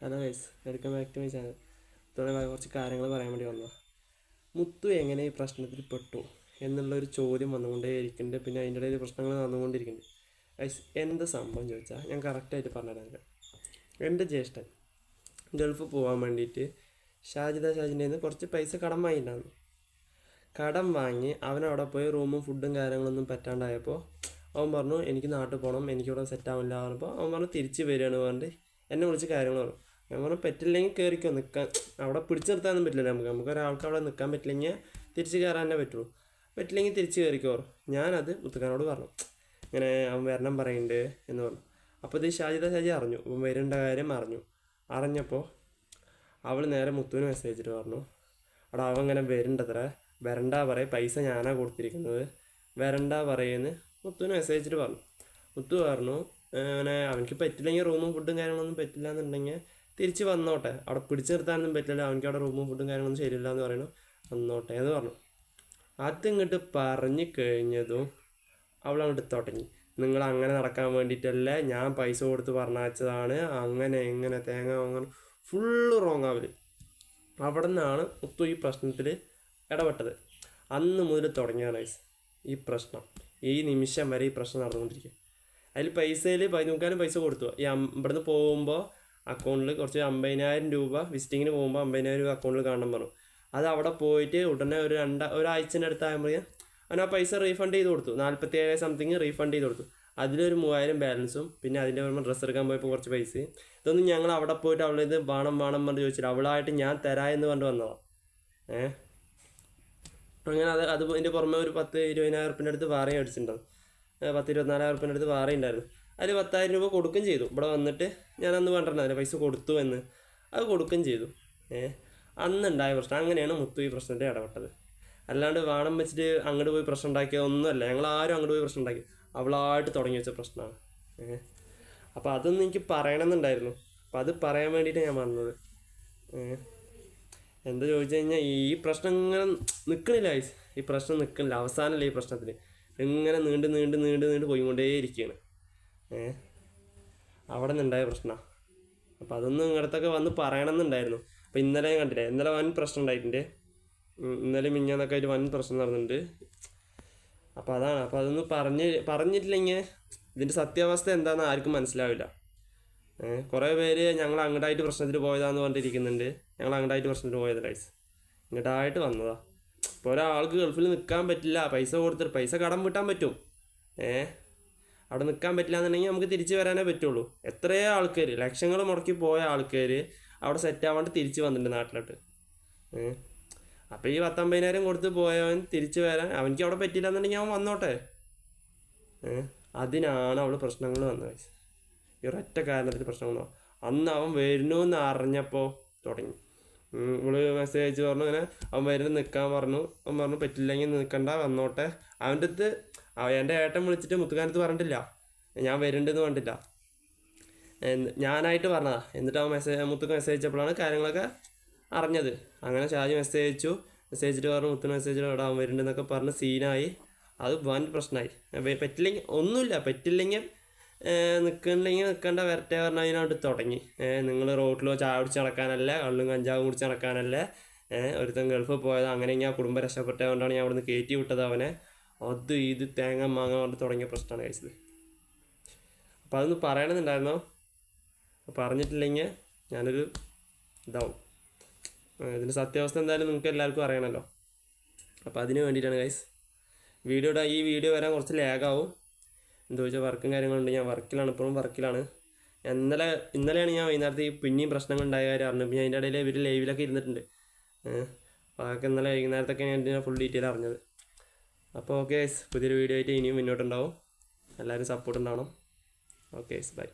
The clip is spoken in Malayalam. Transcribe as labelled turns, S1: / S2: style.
S1: Hello guys welcome back to my channel ഇത്തോടെ കുറച്ച് കാര്യങ്ങൾ പറയാൻ വേണ്ടി വന്നു മുത്തു എങ്ങനെ ഈ പ്രശ്നത്തിൽ പെട്ടു എന്നുള്ള ഒരു ചോദ്യം വന്നുകൊണ്ടേ ഇരിക്കുന്നുണ്ട് പിന്നെ അതിന്റെ ഇടയിൽ പ്രശ്നങ്ങൾ നടന്നുകൊണ്ടിരിക്കുന്നുണ്ട്. ഗൈസ് എന്ത് സംഭവം ചോദിച്ചാൽ ഞാൻ കറക്റ്റായിട്ട് പറഞ്ഞുതരാം എന്റെ ജ്യേഷ്ഠൻ ഗൾഫ് പോകാൻ വേണ്ടിയിട്ട് ഷാജിദ ഷാജിന്റെ നിന്ന് കുറച്ച് പൈസ കടം വാങ്ങിയിട്ടുണ്ടായിരുന്നു. കടം വാങ്ങി അവനവിടെ പോയി റൂമും ഫുഡും കാര്യങ്ങളൊന്നും പറ്റാണ്ടായപ്പോൾ അവൻ പറഞ്ഞു എനിക്ക് നാട്ടിൽ പോകണം എനിക്കിവിടെ സെറ്റ് ആവില്ല പറഞ്ഞപ്പോൾ അവൻ പറഞ്ഞു തിരിച്ച് വരികയാണ് പറഞ്ഞിട്ട് എന്നെ വിളിച്ച് കാര്യങ്ങൾ പറഞ്ഞു. ഞാൻ പറഞ്ഞു പറ്റില്ലെങ്കിൽ കയറിക്കോ നിൽക്കാൻ അവിടെ പിടിച്ചു നിർത്താനൊന്നും പറ്റില്ല നമുക്ക്. നമുക്ക് ഒരാൾക്ക് അവിടെ നിൽക്കാൻ പറ്റില്ലെങ്കിൽ തിരിച്ച് കയറാൻ തന്നെ പറ്റുള്ളൂ. പറ്റില്ലെങ്കിൽ തിരിച്ച് കയറിക്കോ. ഞാനത് മുത്തുക്കാനോട് പറഞ്ഞു. ഇങ്ങനെ അവൻ വരണം പറയുന്നുണ്ട് എന്ന് പറഞ്ഞു. അപ്പോൾ ഇത് ഷാജിത ഷാജി അറിഞ്ഞു. അവൻ വരേണ്ട കാര്യം അറിഞ്ഞു. അറിഞ്ഞപ്പോൾ അവൾ നേരെ മുത്തുവിന് മെസ്സേജ് ഇട്ട് പറഞ്ഞു. അവിടെ അവൻ ഇങ്ങനെ വരണ്ടത്ര. വരണ്ട പറയും. പൈസ ഞാനാണ് കൊടുത്തിരിക്കുന്നത്. വരണ്ട പറയുമെന്ന് മുത്തുവിന് മെസ്സേജ് ഇട്ട് പറഞ്ഞു. മുത്തു പറഞ്ഞു "ഏഹ് അങ്ങനെ അവനക്ക് പറ്റില്ലെങ്കിൽ റൂമും ഫുഡും കാര്യങ്ങളൊന്നും പറ്റില്ല എന്നുണ്ടെങ്കിൽ തിരിച്ച് വന്നോട്ടെ. അവിടെ പിടിച്ചു നിർത്താനൊന്നും പറ്റില്ല അവനക്ക് അവിടെ റൂമും ഫുഡും കാര്യങ്ങളൊന്നും ശരിയില്ല എന്ന് പറയുന്നു. വന്നോട്ടെ എന്ന് പറഞ്ഞു. അതിങ്ങോട്ട് പറഞ്ഞു കഴിഞ്ഞതും അവൾ അങ്ങോട്ട് തുടങ്ങി. നിങ്ങൾ അങ്ങനെ നടക്കാൻ വേണ്ടിയിട്ടല്ലേ ഞാൻ പൈസ കൊടുത്ത് പറഞ്ഞയച്ചതാണ്. അങ്ങനെ എങ്ങനെ തേങ്ങ അങ്ങനെ ഫുള്ള് റോങ് ആവൽ അവിടെ നിന്നാണ് മുത്തു ഈ പ്രശ്നത്തിൽ ഇടപെട്ടത്. അന്ന് മുതൽ തുടങ്ങിയ guys ഈ പ്രശ്നം. ഈ നിമിഷം വരെ ഈ പ്രശ്നം നടന്നുകൊണ്ടിരിക്കുക. അതിൽ പൈസയിൽ പതിനൂക്കാനും പൈസ കൊടുത്തു. ഈ ഇവിടുന്ന് പോകുമ്പോൾ അക്കൗണ്ടിൽ കുറച്ച് അമ്പതിനായിരം രൂപ വിസിറ്റിങ്ങിന് പോകുമ്പോൾ അമ്പതിനായിരം രൂപ അക്കൗണ്ടിൽ കാണാൻ പറഞ്ഞു. അത് അവിടെ പോയിട്ട് ഉടനെ ഒരു രണ്ട ഒരാഴ്ചന്റെ അടുത്ത് ആകുമ്പോഴേ അവൻ ആ പൈസ റീഫണ്ട് ചെയ്ത് കൊടുത്തു. നാൽപ്പത്തി ഏഴ് സംതിങ് റീഫണ്ട് ചെയ്ത് കൊടുത്തു. അതിലൊരു മൂവായിരം ബാലൻസും പിന്നെ അതിന്റെ പുറമെ ഡ്രസ്സ് എടുക്കാൻ പോയപ്പോൾ കുറച്ച് പൈസ ഇതൊന്നും ഞങ്ങൾ അവിടെ പോയിട്ട് അവളെ ഇത് വേണം വേണം പറഞ്ഞ് ചോദിച്ചില്ല. അവളായിട്ട് ഞാൻ തരാ എന്ന് പറഞ്ഞു വന്നതാണ് ഏഹ്? അങ്ങനെ അത് അത് അതിന്റെ പുറമെ ഒരു പത്ത് ഇരുപതിനായിരം ഉറുപ്പിന്റെ അടുത്ത് വേറെ അടിച്ചിട്ടുണ്ടാവും. പത്ത് ഇരുപത്തിനാലായിരം അടുത്ത് വാറയും ഉണ്ടായിരുന്നു അതിൽ പത്തായിരം രൂപ കൊടുക്കുകയും ചെയ്തു. ഇവിടെ വന്നിട്ട് ഞാൻ അന്ന് പറഞ്ഞിട്ടുണ്ടായിരുന്നു പൈസ കൊടുത്തു എന്ന്. അത് കൊടുക്കുകയും ചെയ്തു. ഏഹ് അന്നുണ്ടായ പ്രശ്നം. അങ്ങനെയാണ് മുത്തു ഈ പ്രശ്നത്തിൽ ഇടപെട്ടത്. അല്ലാണ്ട് വാണം വെച്ചിട്ട് അങ്ങോട്ട് പോയി പ്രശ്നം ഉണ്ടാക്കിയതൊന്നുമല്ല ഞങ്ങൾ ആരും അങ്ങോട്ട് പോയി പ്രശ്നം ഉണ്ടാക്കി അവളായിട്ട് തുടങ്ങി വെച്ച പ്രശ്നമാണ്. ഏഹ് അപ്പോൾ അതൊന്നും എനിക്ക് പറയണമെന്നുണ്ടായിരുന്നു. അപ്പോൾ അത് പറയാൻ വേണ്ടിയിട്ട് ഞാൻ വന്നത്. ഏഹ് എന്താ ചോദിച്ചു കഴിഞ്ഞാൽ ഈ പ്രശ്നം ഇങ്ങനെ നിൽക്കണില്ല. ഈ പ്രശ്നം നിൽക്കണില്ല അവസാനമല്ല ഈ പ്രശ്നത്തിന് ഇങ്ങനെ നീണ്ട് നീണ്ട് നീണ്ട് നീണ്ട് പോയിക്കൊണ്ടേയിരിക്കുകയാണ്. ഏ? അവിടെ നിന്നുണ്ടായ പ്രശ്നമാണ് അപ്പോൾ അതൊന്നും ഇങ്ങടത്തൊക്കെ വന്ന് പറയണമെന്നുണ്ടായിരുന്നു. അപ്പോൾ ഇന്നലെ കണ്ടില്ലേ ഇന്നലെ വൻ പ്രശ്നം ഉണ്ടായിട്ടുണ്ട്. ഇന്നലെ മിഞ്ഞാന്നൊക്കെ ആയിട്ട് വൻ പ്രശ്നം നടന്നിട്ടുണ്ട്. അപ്പോൾ അതാണ് അപ്പോൾ അതൊന്നും പറഞ്ഞ് പറഞ്ഞിട്ടില്ലെങ്കിൽ ഇതിന്റെ സത്യാവസ്ഥ എന്താണെന്ന് ആർക്കും മനസ്സിലാവില്ല. ഏഹ് കുറേ പേര് ഞങ്ങൾ അങ്ങോട്ടായിട്ട് പ്രശ്നത്തിൽ പോയതാന്ന് പറഞ്ഞിരിക്കുന്നുണ്ട് ഞങ്ങൾ അങ്ങോട്ടായിട്ട് പ്രശ്നത്തിൽ പോയത് ഗൈസ് ഇങ്ങോട്ടായിട്ട് വന്നതാ. ഇപ്പോൾ ഒരാൾക്ക് ഗൾഫിൽ നിൽക്കാൻ പറ്റില്ല പൈസ കൊടുത്തിട്ട് പൈസ കടം വീട്ടാൻ പറ്റും. ഏ? അവിടെ നിൽക്കാൻ പറ്റില്ല എന്നുണ്ടെങ്കിൽ നമുക്ക് തിരിച്ച് വരാനേ പറ്റുള്ളൂ. എത്രയോ ആൾക്കാർ ലക്ഷങ്ങൾ മുടക്കി പോയ ആൾക്കാർ അവിടെ സെറ്റ് ആവാണ്ട് തിരിച്ച് വന്നിട്ടുണ്ട് നാട്ടിലോട്ട്. അപ്പോൾ ഈ പത്തമ്പതിനായിരം കൊടുത്ത് പോയവൻ തിരിച്ച് വരാൻ അവനിക്ക് അവിടെ പറ്റില്ല എന്നുണ്ടെങ്കിൽ അവൻ വന്നോട്ടെ. അതിനാണ് അവൾ പ്രശ്നങ്ങൾ വന്നത്. ഈ ഒരൊറ്റ കാരണത്തിൽ പ്രശ്നങ്ങളോ അന്ന് അവൻ വരുന്നു എന്ന് അറിഞ്ഞപ്പോൾ തുടങ്ങി. ഇവൾ മെസ്സേജ് അയച്ച് പറഞ്ഞു അങ്ങനെ അവൻ വരുന്ന നിൽക്കാൻ പറഞ്ഞു. അവൻ പറഞ്ഞു പറ്റില്ലെങ്കിൽ നിൽക്കണ്ട വന്നോട്ടെ. അവന്റെ അടുത്ത് എന്റെ ഏട്ടൻ വിളിച്ചിട്ട് മുത്തുകാനത്ത് പറഞ്ഞിട്ടില്ല. ഞാൻ വരുന്നുണ്ടെന്ന് പറഞ്ഞിട്ടില്ല. ഞാനായിട്ട് പറഞ്ഞതാ. എന്നിട്ട് അവൻ മെസ്സേജ് മുത്തുക്ക് മെസ്സേജ് അയച്ചപ്പോഴാണ് കാര്യങ്ങളൊക്കെ അറിഞ്ഞത്. അങ്ങനെ ഷാജി മെസ്സേജ് അയച്ചു. മെസ്സേജ് അയച്ചിട്ട് പറഞ്ഞു മുത്തിന് മെസ്സേജ് ഇവിടെ അവൻ വരുന്നുണ്ടെന്നൊക്കെ പറഞ്ഞ് സീനായി അത് വൻ പ്രശ്നമായി. പറ്റില്ലെങ്കിൽ ഒന്നുമില്ല പറ്റില്ലെങ്കിൽ നിൽക്കണില്ലെങ്കിൽ നിൽക്കണ്ട വരട്ടെ പറഞ്ഞ അതിനോട് തുടങ്ങി. നിങ്ങൾ റോട്ടിൽ ചായ കുടിച്ച് നടക്കാനല്ല കള്ളും കഞ്ചാവും കുടിച്ച് നടക്കാനല്ല? ഒരുത്തൻ ഗൾഫ് പോയത് അങ്ങനെ ഞാൻ കുടുംബം രക്ഷപ്പെട്ടതുകൊണ്ടാണ് ഞാൻ അവിടുന്ന് കയറ്റി വിട്ടത് അവനെ. അത് ഇത് തേങ്ങ മാങ്ങ കൊണ്ട് തുടങ്ങിയ പ്രശ്നമാണ് കഴിച്ചത് അപ്പോൾ അതൊന്ന് പറയണമെന്നുണ്ടായിരുന്നോ? പറഞ്ഞിട്ടില്ലെങ്കിൽ ഞാനൊരു ഇതാവും. ഇതിന്റെ സത്യാവസ്ഥ എന്തായാലും നിങ്ങൾക്ക് എല്ലാവർക്കും അറിയണമല്ലോ അപ്പോൾ അതിന് വേണ്ടിയിട്ടാണ് ഗൈസ് വീഡിയോയുടെ ഈ വീഡിയോ വരാൻ കുറച്ച് ലാഗാവും എന്താ വെച്ചാൽ വർക്കും കാര്യങ്ങളുണ്ട്. ഞാൻ വർക്കിലാണ് ഇപ്പോഴും വർക്കിലാണ്. ഇന്നലെ ഇന്നലെയാണ് ഞാൻ വൈകുന്നേരത്ത് പിന്നെയും പ്രശ്നങ്ങൾ ഉണ്ടായ കാര്യം അറിഞ്ഞത്. പിന്നെ അതിന്റെ ഇടയിൽ ഇവർ ലൈവിലൊക്കെ ഇരുന്നിട്ടുണ്ട്. അതൊക്കെ ഇന്നലെ വൈകുന്നേരത്തൊക്കെ ഞാൻ ഇതിനെ ഫുൾ ഡീറ്റെയിൽ അറിഞ്ഞത്. അപ്പോൾ ഓക്കെ പുതിയൊരു വീഡിയോ ആയിട്ട് ഇനിയും മുന്നോട്ടുണ്ടാവും. എല്ലാവരും സപ്പോർട്ട് ഉണ്ടാവണം. Okay bye